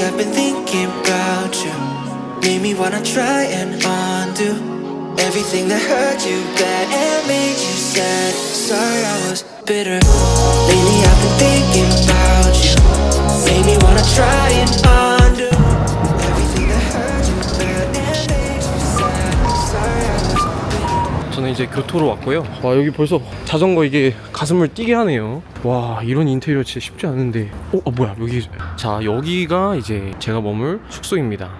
Lately I've been thinking about you. Made me wanna try and undo everything that hurt you bad and made you sad. Sorry I was bitter. Lately I've been thinking about you. Made me wanna try and undo 저는 이제 교토로 왔고요. 와 여기 벌써 자전거 이게 가슴을 뛰게 하네요. 와 이런 인테리어 진짜 쉽지 않은데. 어, 아, 뭐야 여기. 자 여기가 이제 제가 머물 숙소입니다.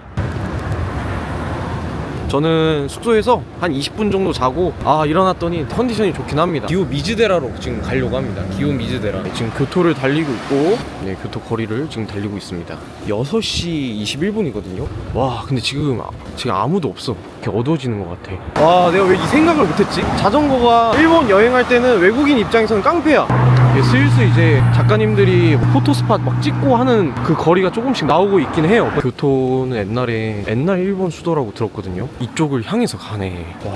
저는 숙소에서 한 20분 정도 자고 아 일어났더니 컨디션이 좋긴 합니다. 기호 미즈데라로 지금 가려고 합니다. 기호 미즈데라. 지금 교토를 달리고 있고 네 교토 거리를 지금 달리고 있습니다. 6시 21분이거든요? 와 근데 지금 아- 지금 아무도 없어. 이렇게 어두워지는 것 같아. 와 내가 왜 이 생각을 못했지? 자전거가 일본 여행할 때는 외국인 입장에서는 깡패야. 예, 슬슬 이제 작가님들이 포토스팟 막 찍고 하는 그 거리가 조금씩 나오고 있긴 해요. 교토는 옛날에 옛날 일본 수도라고 들었거든요. 이쪽을 향해서 가네. 와.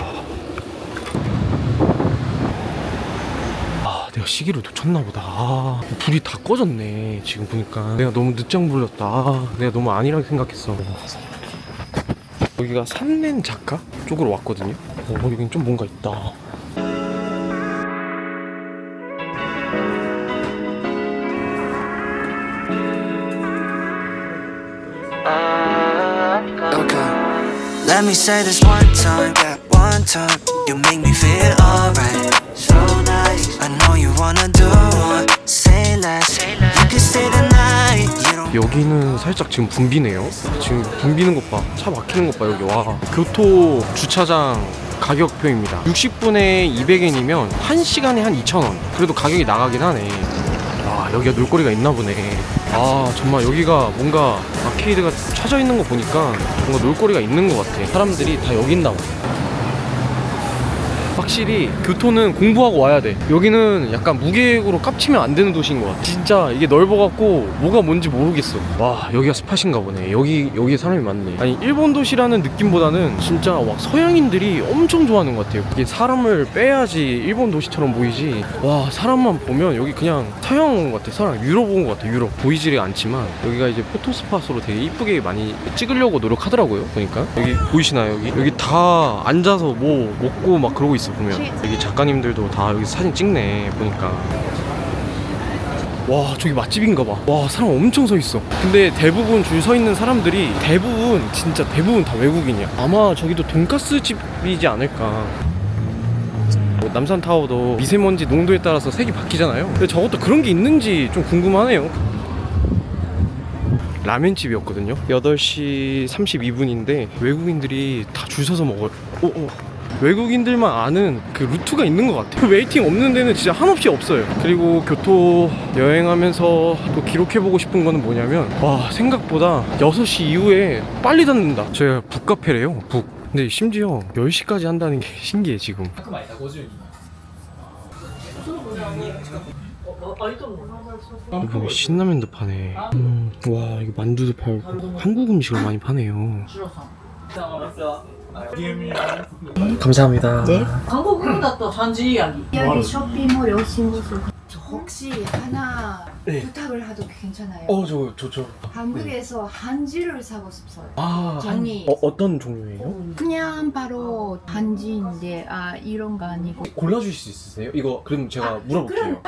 아, 내가 시기를 놓쳤나 보다. 아, 불이 다 꺼졌네. 지금 보니까 내가 너무 늦장 불렀다. 아, 내가 너무 아니라고 생각했어. 여기가 산렌 작가 쪽으로 왔거든요. 어, 여긴 좀 뭔가 있다. Let me say this one time, that one time. You make me feel alright. So nice. I know you wanna do one. Say less. You can stay the night. You don't. 여기는 살짝 지금 붐비네요. 지금 붐비는 것 봐. 차 막히는 것 봐, 여기. 와. 교토 주차장 가격표입니다. 60분에 200엔이면 1시간에 한 2,000원. 그래도 가격이 나가긴 하네. 와, 여기가 놀거리가 있나 보네. 아, 정말 여기가 뭔가 아케이드가 찾아 있는 거 보니까 뭔가 놀거리가 있는 것 같아. 사람들이 다 여기 있나 봐. 확실히 교토는 공부하고 와야 돼. 여기는 약간 무계획으로 깝치면 안 되는 도시인 것 같아. 진짜 이게 넓어갖고 뭐가 뭔지 모르겠어. 와 여기가 스팟인가 보네. 여기 여기에 사람이 많네. 아니 일본 도시라는 느낌보다는 진짜 막 서양인들이 엄청 좋아하는 것 같아요. 이게 사람을 빼야지 일본 도시처럼 보이지. 와 사람만 보면 여기 그냥 서양 온 것 같아. 서양 유럽 온 것 같아. 유럽 보이지가 않지만 여기가 이제 포토 스팟으로 되게 이쁘게 많이 찍으려고 노력하더라고요. 보니까 여기 보이시나요? 여기 여기 다 앉아서 뭐 먹고 막 그러고 있어 보면 여기 작가님들도 다 여기 사진 찍네 보니까. 와 저기 맛집인가 봐와 사람 엄청 서 있어. 근데 대부분 줄 서 있는 사람들이 대부분 진짜 대부분 다 외국인이야. 아마 저기도 돈가스 집이지 않을까. 뭐 남산 타워도 미세먼지 농도에 따라서 색이 바뀌잖아요. 근데 저것도 그런 게 있는지 좀 궁금하네요. 라면집이었거든요. 8시 32분인데 외국인들이 다 줄 서서 먹어요. 어, 어. 외국인들만 아는 그 루트가 있는 것 같아요. 웨이팅 없는 데는 진짜 한없이 없어요. 그리고 교토 여행하면서 또 기록해보고 싶은 거는 뭐냐면 와 생각보다 6시 이후에 빨리 닫는다. 저희가 북카페래요 북. 근데 심지어 10시까지 한다는 게 신기해 지금. 이거 신라면도 파네. 음, 와 이거 만두도 팔고 한국 음식을 많이 파네요 감사합니다 네. 한국으로 또 한지 이야기. 여기 쇼핑몰 오신 곳을 저 혹시 하나 네. 부탁을 해도 괜찮아요? 어 저 좋죠 한국에서 한지를 사고 싶어요. 아 종이. 어, 어떤 종류예요? 그냥 바로 한지인데 아 이런 거 아니고 골라주실 수 있으세요? 이거 그럼 제가 물어볼게요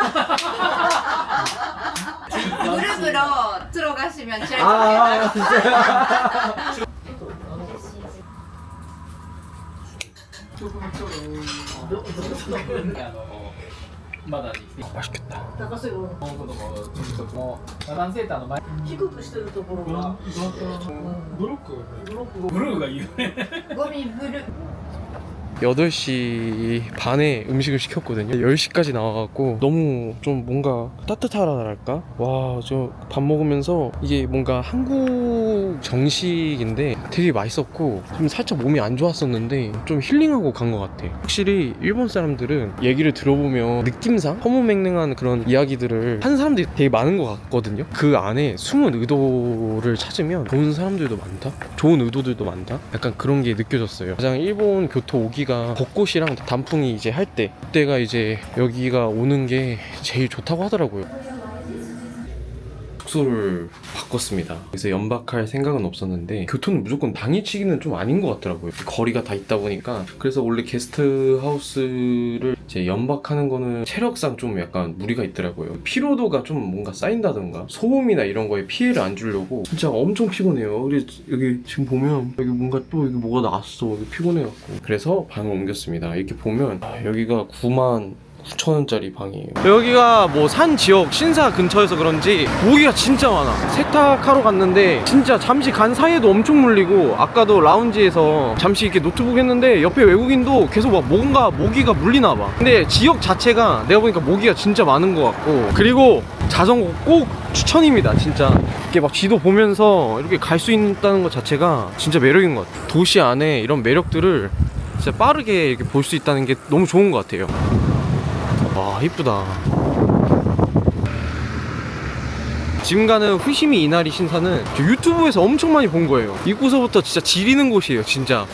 무릎으로 들어가시면 제일 아 진짜 맛 まだ高瀬の男セーターの前。低くしてるところが。ブロックブロックブルーが言うね。ゴミブル 8시 반에 음식을 시켰거든요. 10시까지 나와갖고 너무 좀 뭔가 따뜻하랄까? 와 저 밥 먹으면서 이게 뭔가 한국 정식인데 되게 맛있었고 좀 살짝 몸이 안 좋았었는데 좀 힐링하고 간 것 같아. 확실히 일본 사람들은 얘기를 들어보면 느낌상 허무맹랑한 그런 이야기들을 하는 사람들이 되게 많은 것 같거든요. 그 안에 숨은 의도를 찾으면 좋은 사람들도 많다? 좋은 의도들도 많다? 약간 그런 게 느껴졌어요. 가장 일본 교토 오기 가 벚꽃이랑 단풍이 이제 할 때 그때가 이제 여기가 오는 게 제일 좋다고 하더라고요 숙소를 바꿨습니다. 그래서 연박할 생각은 없었는데 교토는 무조건 당일치기는 좀 아닌 것 같더라고요. 거리가 다 있다 보니까 그래서 원래 게스트 하우스를 이 제 연박하는 거는 체력상 좀 약간 무리가 있더라고요. 피로도가 좀 뭔가 쌓인다던가 소음이나 이런 거에 피해를 안 주려고 진짜 엄청 피곤해요. 그래서 여기 지금 보면 여기 뭔가 또 여기 뭐가 나왔어. 여기 피곤해갖고 그래서 방을 옮겼습니다. 이렇게 보면 아, 여기가 9만 9천원짜리 방이에요. 여기가 뭐 산 지역 신사 근처여서 그런지 모기가 진짜 많아. 세탁하러 갔는데 진짜 잠시 간 사이에도 엄청 물리고 아까도 라운지에서 잠시 이렇게 노트북 했는데 옆에 외국인도 계속 막 뭔가 모기가 물리나 봐. 근데 지역 자체가 내가 보니까 모기가 진짜 많은 것 같고 그리고 자전거 꼭 추천입니다 진짜 이렇게 막 지도 보면서 이렇게 갈 수 있다는 것 자체가 진짜 매력인 것 같아요 도시 안에 이런 매력들을 진짜 빠르게 이렇게 볼 수 있다는 게 너무 좋은 것 같아요 와 이쁘다. 지금 가는 후시미 이나리 신사는 저 유튜브에서 엄청 많이 본 거예요. 입구서부터 진짜 지리는 곳이에요 진짜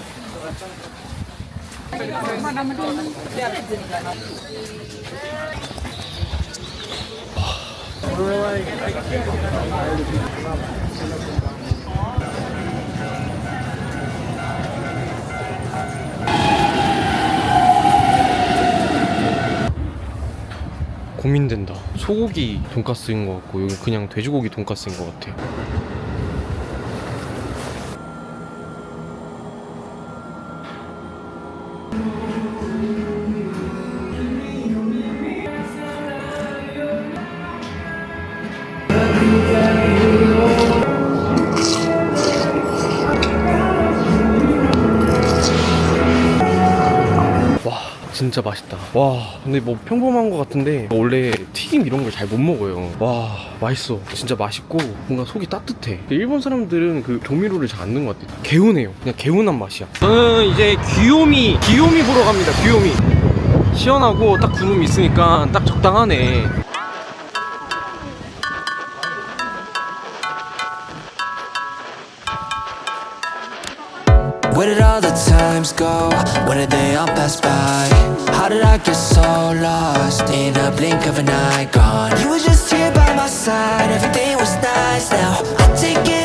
고민된다. 소고기 돈가스인 것 같고 여기 그냥 돼지고기 돈가스인 것 같아 와 진짜 맛있다. 와 근데 뭐 평범한 것 같은데 원래 튀김 이런 걸 잘 못 먹어요. 와 맛있어. 진짜 맛있고 뭔가 속이 따뜻해. 일본 사람들은 그 조미료를 잘 안 넣는 것 같아. 개운해요. 그냥 개운한 맛이야. 저는 이제 귀요미 귀요미 보러 갑니다. 귀요미. 시원하고 딱 구름 있으니까 딱 적당하네 Where did all the times go? When did they all pass by? How did I get so lost in a blink of an eye gone? You were just here by my side, everything was nice now. I take it